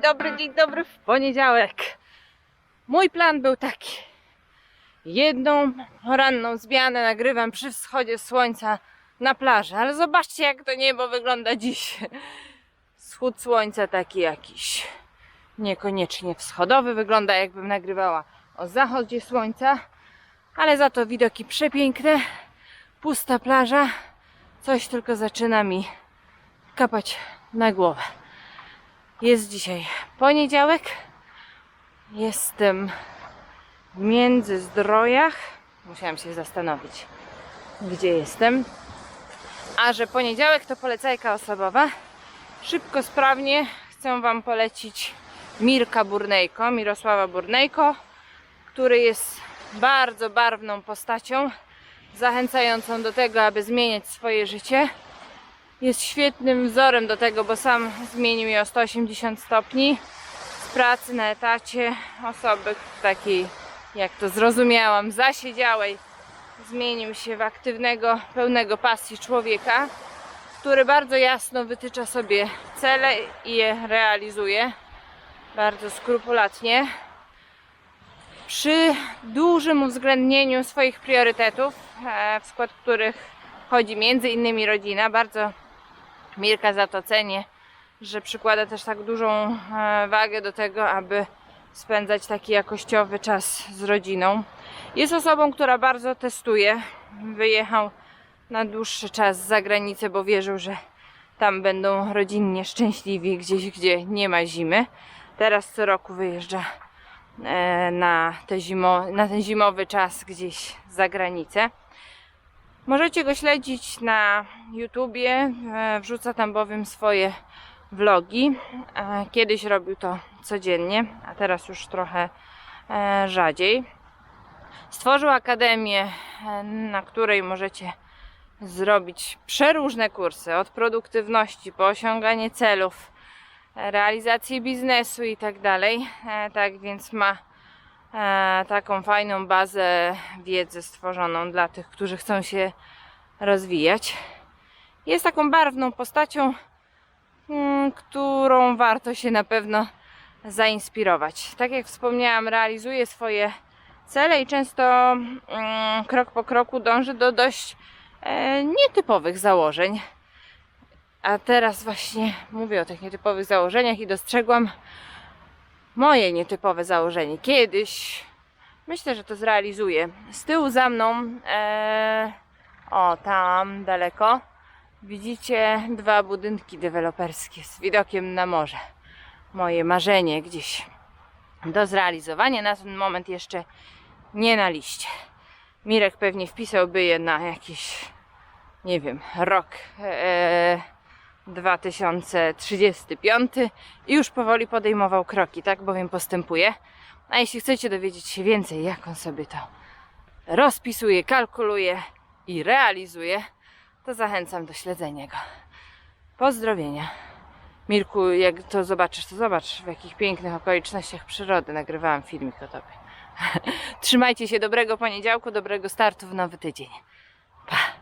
dobry, dzień dobry w poniedziałek. Mój plan był taki. Jedną poranną zmianę nagrywam przy wschodzie słońca na plaży, ale zobaczcie jak to niebo wygląda dziś. Wschód słońca taki jakiś niekoniecznie wschodowy, wygląda jakbym nagrywała o zachodzie słońca, ale za to widoki przepiękne, pusta plaża, coś tylko zaczyna mi kapać na głowę. Jest dzisiaj poniedziałek. Jestem w Międzyzdrojach. Musiałam się zastanowić, gdzie jestem. A że poniedziałek to polecajka osobowa. Szybko, sprawnie chcę Wam polecić Mirka Burnejko, Mirosława Burnejko, który jest bardzo barwną postacią, zachęcającą do tego, aby zmieniać swoje życie jest świetnym wzorem do tego, bo sam zmienił je o 180 stopni z pracy na etacie osoby takiej, jak to zrozumiałam, zasiedziałej zmienił się w aktywnego, pełnego pasji człowieka, który bardzo jasno wytycza sobie cele i je realizuje bardzo skrupulatnie przy dużym uwzględnieniu swoich priorytetów, e, w skład których wchodzi między innymi rodzina. Bardzo Mirka za to cenię, że przykłada też tak dużą e, wagę do tego, aby spędzać taki jakościowy czas z rodziną. Jest osobą, która bardzo testuje. Wyjechał na dłuższy czas za granicę, bo wierzył, że tam będą rodzinnie szczęśliwi, gdzieś, gdzie nie ma zimy. Teraz co roku wyjeżdża e, na, te zimo, na ten zimowy czas gdzieś za granicę. Możecie go śledzić na YouTubie, e, wrzuca tam bowiem swoje vlogi. E, Kiedyś robił to codziennie, a teraz już trochę e, rzadziej. Stworzył akademię, na której możecie zrobić przeróżne kursy, od produktywności po osiąganie celów, realizację biznesu i tak dalej. Tak więc ma taką fajną bazę wiedzy stworzoną dla tych, którzy chcą się rozwijać. Jest taką barwną postacią, mm, którą warto się na pewno zainspirować. Tak jak wspomniałam, realizuje swoje cele i często mm, krok po kroku dąży do dość e, nietypowych założeń. A teraz właśnie mówię o tych nietypowych założeniach i dostrzegłam moje nietypowe założenie. Kiedyś myślę, że to zrealizuję. Z tyłu za mną, e, o tam daleko, widzicie dwa budynki deweloperskie z widokiem na morze. Moje marzenie gdzieś do zrealizowania. Na ten moment jeszcze nie na liście. Mirek pewnie wpisałby je na jakiś, nie wiem, rok. E, 2035 i już powoli podejmował kroki, tak bowiem postępuje. A jeśli chcecie dowiedzieć się więcej, jak on sobie to rozpisuje, kalkuluje i realizuje, to zachęcam do śledzenia go. Pozdrowienia. Mirku, jak to zobaczysz, to zobacz w jakich pięknych okolicznościach przyrody nagrywałam filmik o tobie. Trzymajcie się dobrego poniedziałku, dobrego startu w nowy tydzień. Pa!